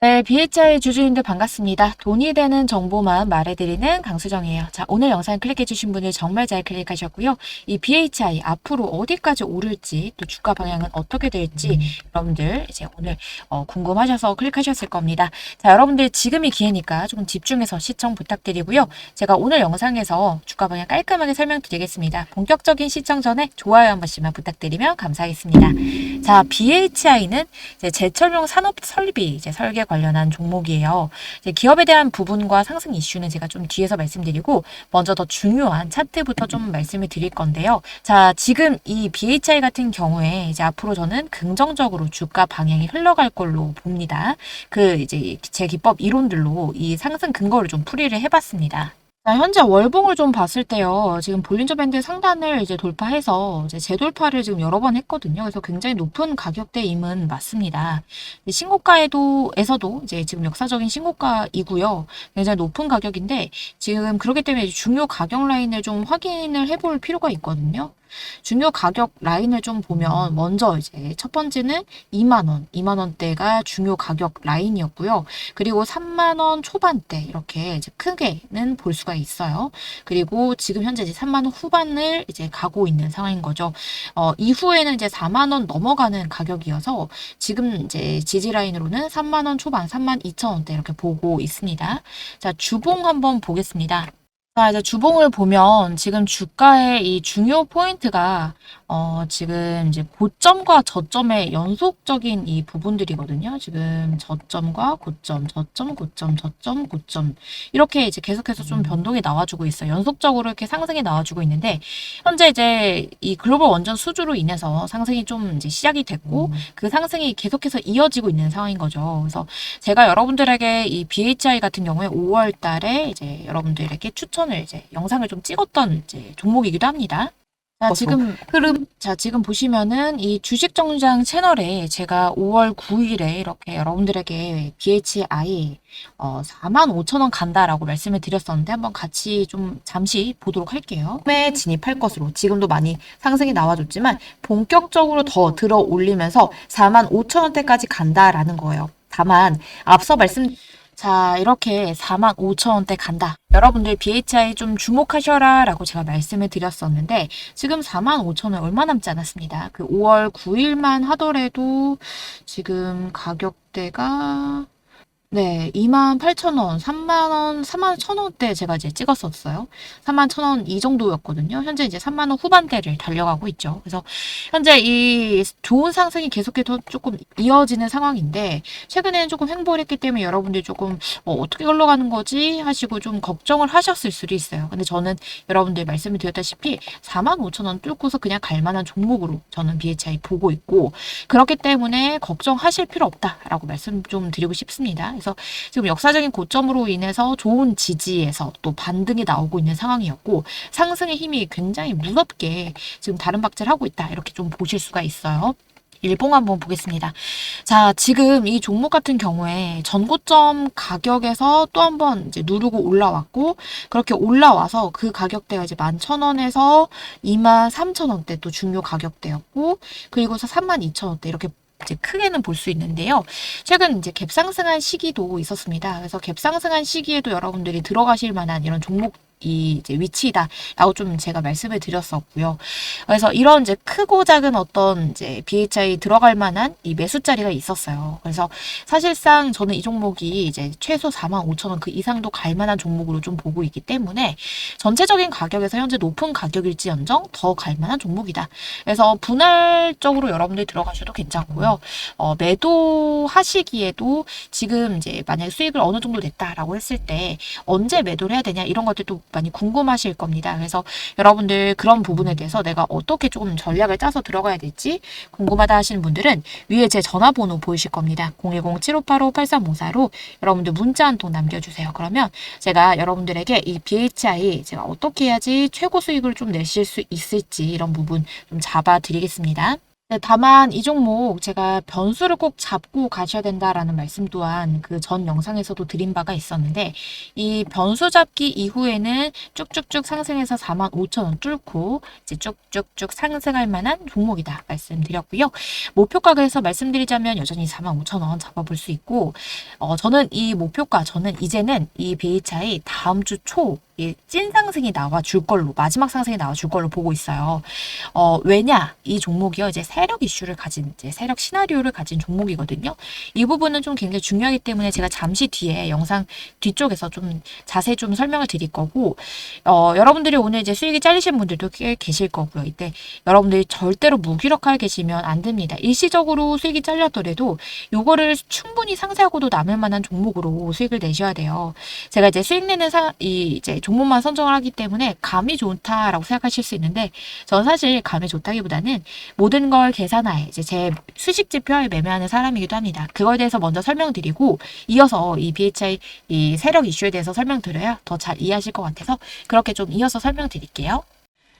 네, BHI 주주님들 반갑습니다. 돈이 되는 정보만 말해드리는 강수정이에요. 자, 오늘 영상 클릭해주신 분들 정말 잘 클릭하셨고요. 이 BHI 앞으로 어디까지 오를지 또 주가 방향은 어떻게 될지 여러분들 이제 오늘 어, 궁금하셔서 클릭하셨을 겁니다. 자, 여러분들 지금이 기회니까 조금 집중해서 시청 부탁드리고요. 제가 오늘 영상에서 주가 방향 깔끔하게 설명드리겠습니다. 본격적인 시청 전에 좋아요 한 번씩만 부탁드리면 감사하겠습니다. 자, BHI는 이제 제철용 산업 설비 이제 설계 관련한 종목이에요. 기업에 대한 부분과 상승 이슈는 제가 좀 뒤에서 말씀드리고 먼저 더 중요한 차트부터 좀 말씀을 드릴 건데요. 자, 지금 이 BHI 같은 경우에 이제 앞으로 저는 긍정적으로 주가 방향이 흘러갈 걸로 봅니다. 그 이제 제 기법 이론들로 이 상승 근거를 좀 풀이를 해봤습니다. 자, 현재 월봉을 좀 봤을 때요. 지금 볼린저 밴드 상단을 이제 돌파해서 이제 재돌파를 지금 여러 번 했거든요. 그래서 굉장히 높은 가격대임은 맞습니다. 신고가에도 에서도 이제 지금 역사적인 신고가이고요. 굉장히 높은 가격인데 지금 그렇기 때문에 중요 가격 라인을 좀 확인을 해볼 필요가 있거든요. 중요 가격 라인을 좀 보면 먼저 이제 첫 번째는 2만 원, 2만 원대가 중요 가격 라인이었고요. 그리고 3만 원 초반대 이렇게 이제 크게는 볼 수가 있어요. 그리고 지금 현재 이제 3만 원 후반을 이제 가고 있는 상황인 거죠. 어, 이후에는 이제 4만 원 넘어가는 가격이어서 지금 이제 지지 라인으로는 3만 원 초반, 3만 2천 원대 이렇게 보고 있습니다. 자, 주봉 한번 보겠습니다. 자, 이제 주봉을 보면 지금 주가의 이 중요 포인트가 어, 지금 이제 고점과 저점의 연속적인 이 부분들이거든요. 지금 저점과 고점, 저점, 고점, 저점, 고점. 이렇게 이제 계속해서 좀 변동이 나와주고 있어요. 연속적으로 이렇게 상승이 나와주고 있는데, 현재 이제 이 글로벌 원전 수주로 인해서 상승이 좀 이제 시작이 됐고, 그 상승이 계속해서 이어지고 있는 상황인 거죠. 그래서 제가 여러분들에게 이 BHI 같은 경우에 5월 달에 이제 여러분들에게 추천 을 이제 영상을 좀 찍었던 이제 종목이기도 합니다. 자, 지금 흐름, 자, 지금 보시면은 이 주식 정장 채널에 제가 5월 9일에 이렇게 여러분들에게 BHI 어, 4만 5천 원 간다라고 말씀을 드렸었는데 한번 같이 좀 잠시 보도록 할게요. 에 진입할 것으로 지금도 많이 상승이 나와줬지만 본격적으로 더 들어 올리면서 4만 5천 원대까지 간다라는 거예요. 다만 앞서 말씀 자, 이렇게 4만 5천 원대 간다. 여러분들 BHI 좀 주목하셔라 라고 제가 말씀을 드렸었는데 지금 4만 5천 원 얼마 남지 않았습니다. 그 5월 9일만 하더라도 지금 가격대가 네, 28,000원, 3만원, 3만 1,000원대 제가 이제 찍었었어요. 3만 1,000원 이 정도였거든요. 현재 이제 3만원 후반대를 달려가고 있죠. 그래서 현재 이 좋은 상승이 계속해서 조금 이어지는 상황인데, 최근에는 조금 횡보를 했기 때문에 여러분들이 조금 어, 어떻게 흘러가는 거지 하시고 좀 걱정을 하셨을 수도 있어요. 근데 저는 여러분들 말씀을 드렸다시피 4만 5천원 뚫고서 그냥 갈 만한 종목으로 저는 BHI 보고 있고, 그렇기 때문에 걱정하실 필요 없다라고 말씀 좀 드리고 싶습니다. 그래서 지금 역사적인 고점으로 인해서 좋은 지지에서 또 반등이 나오고 있는 상황이었고 상승의 힘이 굉장히 무섭게 지금 다른 박제를 하고 있다 이렇게 좀 보실 수가 있어요. 일봉 한번 보겠습니다. 자, 지금 이 종목 같은 경우에 전고점 가격에서 또 한번 이제 누르고 올라왔고, 그렇게 올라와서 그 가격대가 이제 11,000원에서 23,000원대 또 중요 가격대였고, 그리고서 32,000원대 이렇게 이제 크게는 볼 수 있는데요. 최근 이제 갭상승한 시기도 있었습니다. 그래서 갭상승한 시기에도 여러분들이 들어가실 만한 이런 종목 이 이제 위치다라고 좀 제가 말씀을 드렸었고요. 그래서 이런 이제 크고 작은 어떤 이제 BHI 들어갈 만한 이 매수 자리가 있었어요. 그래서 사실상 저는 이 종목이 이제 최소 4만 5천 원 그 이상도 갈 만한 종목으로 좀 보고 있기 때문에 전체적인 가격에서 현재 높은 가격일지언정 더 갈 만한 종목이다. 그래서 분할적으로 여러분들 들어가셔도 괜찮고요. 어, 매도 하시기에도 지금 이제 만약에 수익을 어느 정도 냈다라고 했을 때 언제 매도를 해야 되냐 이런 것들도 많이 궁금하실 겁니다. 그래서 여러분들 그런 부분에 대해서 내가 어떻게 조금 전략을 짜서 들어가야 될지 궁금하다 하시는 분들은 위에 제 전화번호 보이실 겁니다. 010-7585-8354로 여러분들 문자 한 통 남겨주세요. 그러면 제가 여러분들에게 이 BHI 제가 어떻게 해야지 최고 수익을 좀 내실 수 있을지 이런 부분 좀 잡아드리겠습니다. 네, 다만 이 종목 제가 변수를 꼭 잡고 가셔야 된다라는 말씀 또한 그 전 영상에서도 드린 바가 있었는데 이 변수 잡기 이후에는 쭉쭉쭉 상승해서 45,000원 뚫고 이제 쭉쭉쭉 상승할 만한 종목이다 말씀드렸고요. 목표가에서 말씀드리자면 여전히 45,000원 잡아볼 수 있고 어, 저는 이 목표가 저는 이제는 이 BHI 다음 주초이 찐 상승이 나와 줄 걸로 마지막 상승이 나와 줄 걸로 보고 있어요. 어, 왜냐? 이 종목이요. 이제 세력 이슈를 가진 이제 세력 시나리오를 가진 종목이거든요. 이 부분은 좀 굉장히 중요하기 때문에 제가 잠시 뒤에 영상 뒤쪽에서 좀 자세히 좀 설명을 드릴 거고 어, 여러분들이 오늘 이제 수익이 잘리신 분들도 꽤 계실 거고요. 이때 여러분들이 절대로 무기력하게 계시면 안 됩니다. 일시적으로 수익이 잘렸더라도 요거를 충분히 상세하고도 남을 만한 종목으로 수익을 내셔야 돼요. 제가 이제 수익 내는 사, 이 이제 종목만 선정을 하기 때문에 감이 좋다라고 생각하실 수 있는데 저는 사실 감이 좋다기보다는 모든 걸 계산하에 이제 제 수식 지표에 매매하는 사람이기도 합니다. 그거에 대해서 먼저 설명드리고 이어서 이 BHI 이 세력 이슈에 대해서 설명드려야 더 잘 이해하실 것 같아서 그렇게 좀 이어서 설명드릴게요.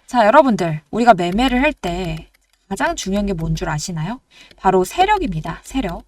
자, 여러분들 우리가 매매를 할 때 가장 중요한 게 뭔 줄 아시나요? 바로 세력입니다. 세력.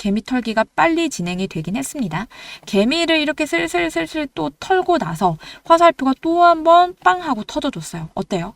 개미 털기가 빨리 진행이 되긴 했습니다. 개미를 이렇게 슬슬슬슬 또 털고 나서 화살표가 또 한 번 빵 하고 터져줬어요. 어때요?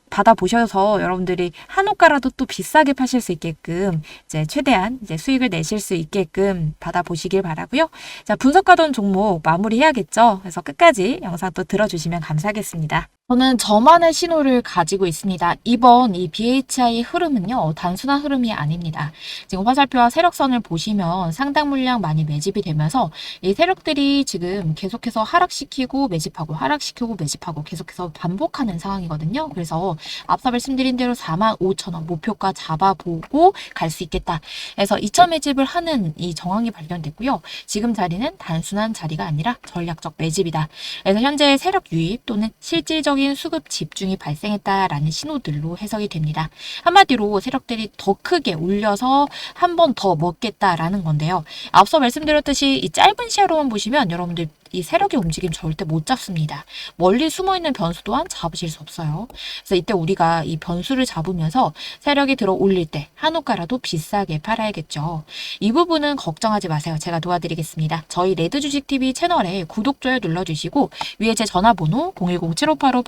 받아보셔서 여러분들이 한옥가라도 또 비싸게 파실 수 있게끔 이제 최대한 이제 수익을 내실 수 있게끔 받아보시길 바라고요. 자, 분석하던 종목 마무리해야겠죠. 그래서 끝까지 영상 또 들어주시면 감사하겠습니다. 저는 저만의 신호를 가지고 있습니다. 이번 이 BHI 흐름은요, 단순한 흐름이 아닙니다. 지금 화살표와 세력선을 보시면 상당 물량 많이 매집이 되면서 이 세력들이 지금 계속해서 하락시키고 매집하고 하락시키고 매집하고 계속해서 반복하는 상황이거든요. 그래서 앞서 말씀드린 대로 4만 5천 원 목표가 잡아보고 갈 수 있겠다. 그래서 2차 매집을 하는 이 정황이 발견됐고요. 지금 자리는 단순한 자리가 아니라 전략적 매집이다. 그래서 현재 세력 유입 또는 실질적인 추가적인 수급 집중이 발생했다라는 신호들로 해석이 됩니다. 한마디로 세력들이 더 크게 올려서 한 번 더 먹겠다라는 건데요. 앞서 말씀드렸듯이 이 짧은 시야로만 보시면 여러분들 이 세력의 움직임 절대 못 잡습니다. 멀리 숨어 있는 변수 또한 잡으실 수 없어요. 그래서 이때 우리가 이 변수를 잡으면서 세력이 들어 올릴 때 한우가라도 비싸게 팔아야겠죠. 이 부분은 걱정하지 마세요. 제가 도와드리겠습니다. 저희 레드 주식 TV 채널에 구독 좋아요 눌러주시고 위에 제 전화번호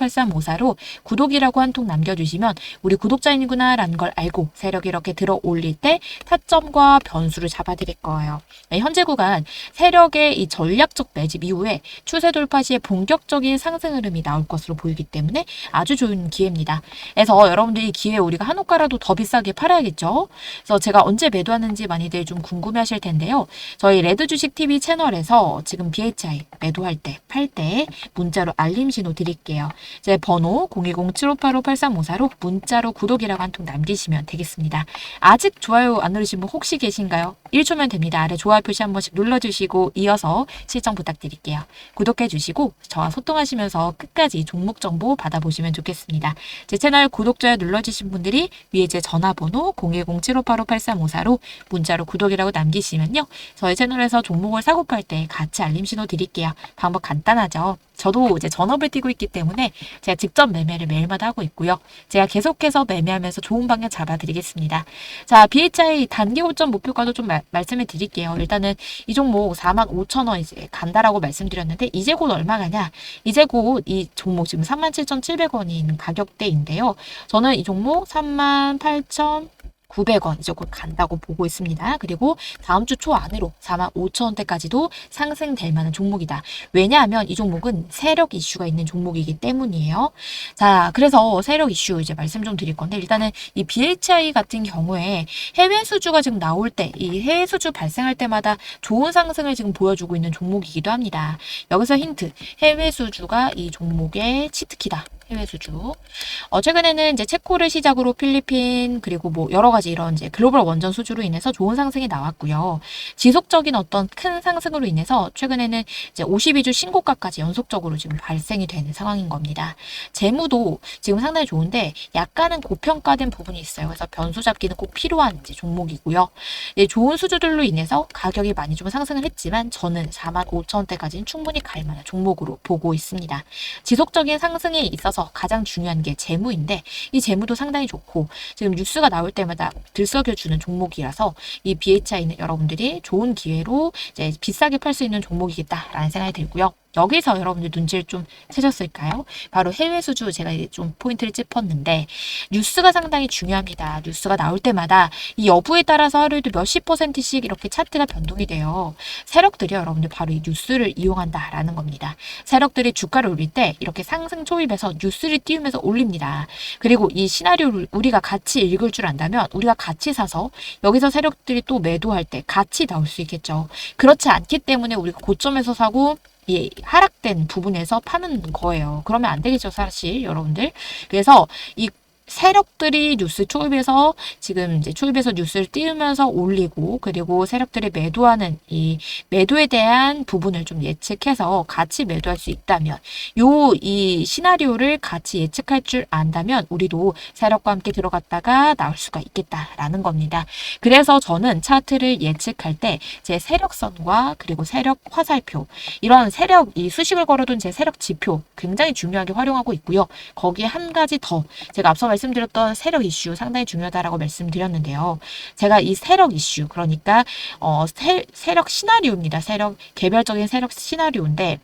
010-7585-8354로 구독이라고 한 통 남겨주시면 우리 구독자이구나 라는 걸 알고 세력이 이렇게 들어 올릴 때 타점과 변수를 잡아드릴 거예요. 네, 현재 구간 세력의 이 전략적 매집 이후에 추세 돌파 시에 본격적인 상승 흐름이 나올 것으로 보이기 때문에 아주 좋은 기회입니다. 그래서 여러분들이 이 기회에 우리가 한옥가라도 더 비싸게 팔아야겠죠. 그래서 제가 언제 매도하는지 많이들 좀 궁금해하실 텐데요. 저희 레드 주식 TV 채널에서 지금 BHI 매도할 때, 팔 때 문자로 알림 신호 드릴게요. 제 번호 010-7585-8354로 문자로 구독이라고 한 통 남기시면 되겠습니다. 아직 좋아요 안 누르신 분 혹시 계신가요? 1초면 됩니다. 아래 좋아요 표시 한 번씩 눌러주시고 이어서 실정 부탁드릴게요. 구독해 주시고 저와 소통하시면서 끝까지 종목 정보 받아보시면 좋겠습니다. 제 채널 구독, 좋아요 눌러주신 분들이 위에 제 전화번호 010-7585-8354로 문자로 구독이라고 남기시면요. 저희 채널에서 종목을 사고 팔 때 같이 알림 신호 드릴게요. 방법 간단하죠. 저도 이제 전업을 뛰고 있기 때문에 제가 직접 매매를 매일마다 하고 있고요. 제가 계속해서 매매하면서 좋은 방향 잡아드리겠습니다. 자, BHI 단기 고점 목표가도 좀 말, 말씀해 드릴게요. 일단은 이 종목 4만 5천 원 이제 간다라고 말씀드렸는데 이제 곧 얼마 가냐? 이제 곧 이 종목 지금 3만 7,700원이 있는 가격대인데요. 저는 이 종목 3만 8천 900원 이제 곧 간다고 보고 있습니다. 그리고 다음 주 초 안으로 4만 5천 원대까지도 상승될 만한 종목이다. 왜냐하면 이 종목은 세력 이슈가 있는 종목이기 때문이에요. 자, 그래서 세력 이슈 이제 말씀 좀 드릴 건데 일단은 이 BHI 같은 경우에 해외 수주가 지금 나올 때 이 해외 수주 발생할 때마다 좋은 상승을 지금 보여주고 있는 종목이기도 합니다. 여기서 힌트. 해외 수주가 이 종목의 치트키다. 해외 수주. 어, 최근에는 이제 체코를 시작으로 필리핀 그리고 뭐 여러 가지 이런 이제 글로벌 원전 수주로 인해서 좋은 상승이 나왔고요. 지속적인 어떤 큰 상승으로 인해서 최근에는 이제 52주 신고가까지 연속적으로 지금 발생이 되는 상황인 겁니다. 재무도 지금 상당히 좋은데 약간은 고평가된 부분이 있어요. 그래서 변수 잡기는 꼭 필요한 이제 종목이고요. 예, 좋은 수주들로 인해서 가격이 많이 좀 상승을 했지만 저는 4만 5천 원대까지는 충분히 갈 만한 종목으로 보고 있습니다. 지속적인 상승에 있어서 가장 중요한 게 재무인데 이 재무도 상당히 좋고 지금 뉴스가 나올 때마다 들썩여주는 종목이라서 이 BHI는 여러분들이 좋은 기회로 이제 비싸게 팔 수 있는 종목이겠다라는 생각이 들고요. 여기서 여러분들 눈치를 좀 채셨을까요? 바로 해외 수주 제가 이제 좀 포인트를 짚었는데 뉴스가 상당히 중요합니다. 뉴스가 나올 때마다 이 여부에 따라서 하루에도 몇십 퍼센트씩 이렇게 차트가 변동이 돼요. 세력들이 여러분들 바로 이 뉴스를 이용한다라는 겁니다. 세력들이 주가를 올릴 때 이렇게 상승 초입에서 뉴스를 띄우면서 올립니다. 그리고 이 시나리오를 우리가 같이 읽을 줄 안다면 우리가 같이 사서 여기서 세력들이 또 매도할 때 같이 나올 수 있겠죠. 그렇지 않기 때문에 우리가 고점에서 사고 이 하락된 부분에서 파는 거예요. 그러면 안 되겠죠, 사실 여러분들. 그래서 이 세력들이 뉴스 초입에서 지금 이제 초입에서 뉴스를 띄우면서 올리고 그리고 세력들이 매도하는 이 매도에 대한 부분을 좀 예측해서 같이 매도할 수 있다면 요 이 시나리오를 같이 예측할 줄 안다면 우리도 세력과 함께 들어갔다가 나올 수가 있겠다라는 겁니다. 그래서 저는 차트를 예측할 때 제 세력선과 그리고 세력 화살표 이런 세력 이 수식을 걸어둔 제 세력 지표 굉장히 중요하게 활용하고 있고요. 거기에 한 가지 더 제가 앞서 말씀드렸던 세력 이슈 상당히 중요하다라고 말씀드렸는데요. 제가 이 세력 이슈 그러니까 어, 세, 세력 시나리오입니다. 세력 개별적인 세력 시나리오인데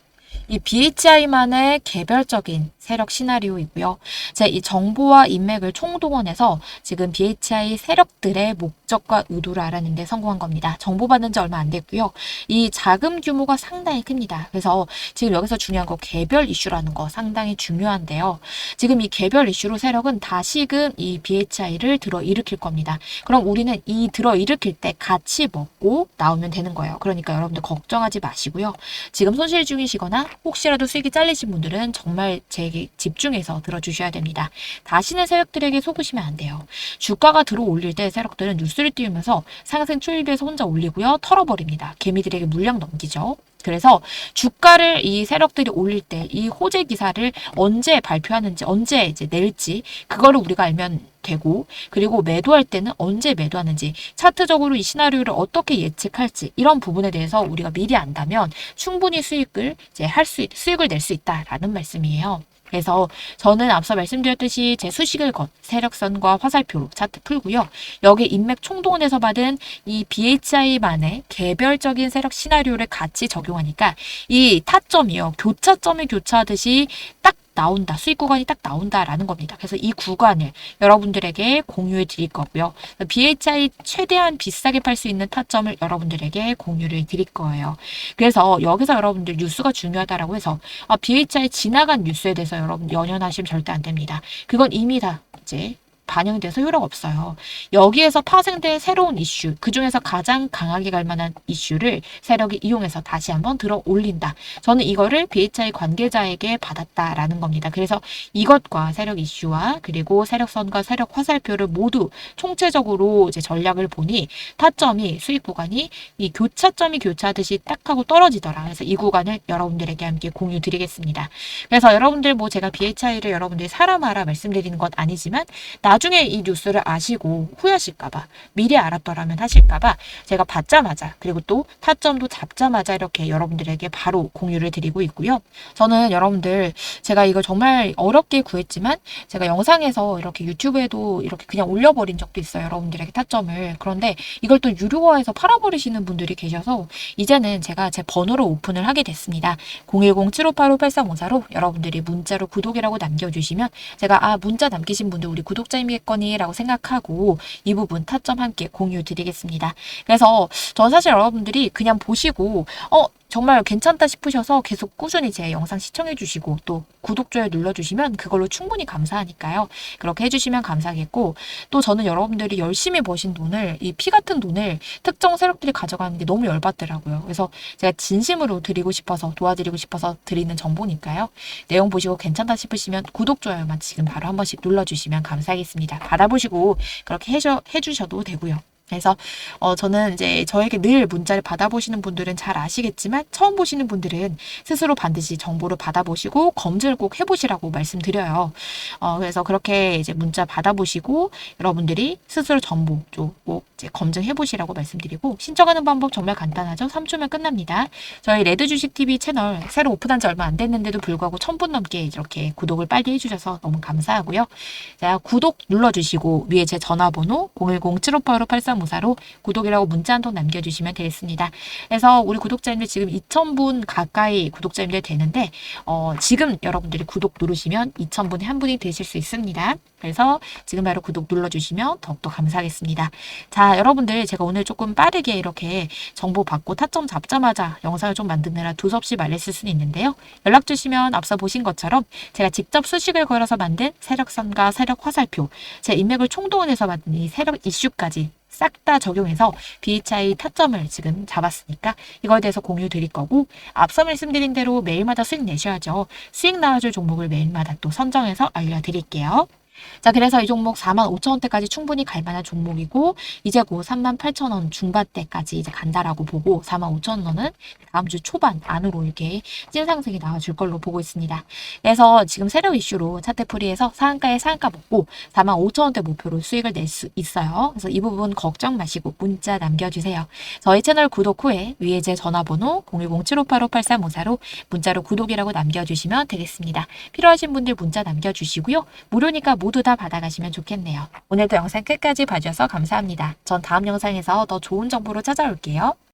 이 BHI만의 개별적인 세력 시나리오이고요. 제이 정보와 인맥을 총동원해서 지금 BHI 세력들의 목적과 의도를 알아내는데 성공한 겁니다. 정보 받은 지 얼마 안 됐고요. 이 자금 규모가 상당히 큽니다. 그래서 지금 여기서 중요한 거 개별 이슈라는 거 상당히 중요한데요. 지금 이 개별 이슈로 세력은 다시금 이 BHI를 들어 일으킬 겁니다. 그럼 우리는 이 들어 일으킬 때 같이 먹고 나오면 되는 거예요. 그러니까 여러분들 걱정하지 마시고요. 지금 손실 중이시거나 혹시라도 수익이 잘리신 분들은 정말 제게 집중해서 들어주셔야 됩니다. 다시는 세력들에게 속으시면 안 돼요. 주가가 들어 올릴 때 세력들은 뉴스를 띄우면서 상승 출입에서 혼자 올리고요. 털어버립니다. 개미들에게 물량 넘기죠. 그래서 주가를 이 세력들이 올릴 때 이 호재 기사를 언제 발표하는지 언제 이제 낼지 그거를 우리가 알면 되고 그리고 매도할 때는 언제 매도하는지 차트적으로 이 시나리오를 어떻게 예측할지 이런 부분에 대해서 우리가 미리 안다면 충분히 수익을 이제 할 수 수익을 낼 수 있다라는 말씀이에요. 그래서 저는 앞서 말씀드렸듯이 제 수식을 건 세력선과 화살표로 차트 풀고요. 여기 인맥 총동원에서 받은 이 BHI만의 개별적인 세력 시나리오를 같이 적용하니까 이 타점이요. 교차점이 교차하듯이 딱 나온다. 수익 구간이 딱 나온다라는 겁니다. 그래서 이 구간을 여러분들에게 공유해 드릴 거고요. BHI 최대한 비싸게 팔 수 있는 타점을 여러분들에게 공유를 드릴 거예요. 그래서 여기서 여러분들 뉴스가 중요하다라고 해서 아, BHI 지나간 뉴스에 대해서 여러분 연연하시면 절대 안 됩니다. 그건 이미 다 이제 반영돼서 효력 없어요. 여기에서 파생된 새로운 이슈, 그 중에서 가장 강하게 갈 만한 이슈를 세력이 이용해서 다시 한번 들어 올린다. 저는 이거를 BHI 관계자에게 받았다라는 겁니다. 그래서 이것과 세력 이슈와 그리고 세력선과 세력 화살표를 모두 총체적으로 이제 전략을 보니 타점이 수익 구간이 이 교차점이 교차하듯이 딱 하고 떨어지더라. 그래서 이 구간을 여러분들에게 함께 공유 드리겠습니다. 그래서 여러분들 뭐 제가 BHI를 여러분들이 사람하라 말씀드리는 건 아니지만 나 중에 이 뉴스를 아시고 후회하실까봐 미리 알았더라면 하실까봐 제가 받자마자 그리고 또 타점도 잡자마자 이렇게 여러분들에게 바로 공유를 드리고 있고요. 저는 여러분들 제가 이걸 정말 어렵게 구했지만 제가 영상에서 이렇게 유튜브에도 이렇게 그냥 올려버린 적도 있어요. 여러분들에게 타점을. 그런데 이걸 또 유료화해서 팔아버리시는 분들이 계셔서 이제는 제가 제 번호로 오픈을 하게 됐습니다. 010-7585-8354로 여러분들이 문자로 구독이라고 남겨주시면 제가 아 문자 남기신 분들 우리 구독자 님이겠거니라고 생각하고 이 부분 타점 함께 공유 드리겠습니다. 그래서 전 사실 여러분들이 그냥 보시고 어 정말 괜찮다 싶으셔서 계속 꾸준히 제 영상 시청해 주시고 또 구독, 좋아요 눌러주시면 그걸로 충분히 감사하니까요. 그렇게 해주시면 감사하겠고 또 저는 여러분들이 열심히 버신 돈을 이 피 같은 돈을 특정 세력들이 가져가는 게 너무 열받더라고요. 그래서 제가 진심으로 드리고 싶어서 도와드리고 싶어서 드리는 정보니까요. 내용 보시고 괜찮다 싶으시면 구독, 좋아요만 지금 바로 한 번씩 눌러주시면 감사하겠습니다. 받아보시고 그렇게 해줘, 해주셔도 되고요. 그래서 어 저는 이제 저에게 늘 문자를 받아보시는 분들은 잘 아시겠지만 처음 보시는 분들은 스스로 반드시 정보를 받아보시고 검증을 꼭 해보시라고 말씀드려요. 어 그래서 그렇게 이제 문자 받아보시고 여러분들이 스스로 정보 꼭 이제 검증해보시라고 말씀드리고 신청하는 방법 정말 간단하죠. 3초면 끝납니다. 저희 레드 주식 TV 채널 새로 오픈한 지 얼마 안 됐는데도 불구하고 1000분 넘게 이렇게 구독을 빨리 해주셔서 너무 감사하고요. 자 구독 눌러주시고 위에 제 전화번호 010-7585-83 무사로 구독이라고 문자 한 통 남겨주시면 되겠습니다. 그래서 우리 구독자님들 지금 2,000분 가까이 구독자님들 되는데 어, 지금 여러분들이 구독 누르시면 2,000분에 한 분이 되실 수 있습니다. 그래서 지금 바로 구독 눌러주시면 더욱더 감사하겠습니다. 자, 여러분들 제가 오늘 조금 빠르게 이렇게 정보 받고 타점 잡자마자 영상을 좀 만드느라 두섭시 말렸을 수는 있는데요. 연락 주시면 앞서 보신 것처럼 제가 직접 수식을 걸어서 만든 세력선과 세력 화살표, 제 인맥을 총동원해서 만든 이 세력 이슈까지 싹 다 적용해서 BHI 타점을 지금 잡았으니까 이거에 대해서 공유 드릴 거고 앞서 말씀드린 대로 매일마다 수익 내셔야죠. 수익 나와줄 종목을 매일마다 또 선정해서 알려드릴게요. 자, 그래서 이 종목 4만 5천 원대까지 충분히 갈 만한 종목이고 이제 곧 3만 8천 원 중반대까지 이제 간다라고 보고 4만 5천 원은 다음 주 초반 안으로 이렇게 찐 상승이 나와줄 걸로 보고 있습니다. 그래서 지금 세력 이슈로 차트풀이에서 상한가에 상한가 먹고 4만 5천 원대 목표로 수익을 낼 수 있어요. 그래서 이 부분 걱정 마시고 문자 남겨주세요. 저희 채널 구독 후에 위에 제 전화번호 010-7585-8354로 문자로 구독이라고 남겨주시면 되겠습니다. 필요하신 분들 문자 남겨주시고요. 무료니까 모두 다 받아가시면 좋겠네요. 오늘도 영상 끝까지 봐주셔서 감사합니다. 전 다음 영상에서 더 좋은 정보로 찾아올게요.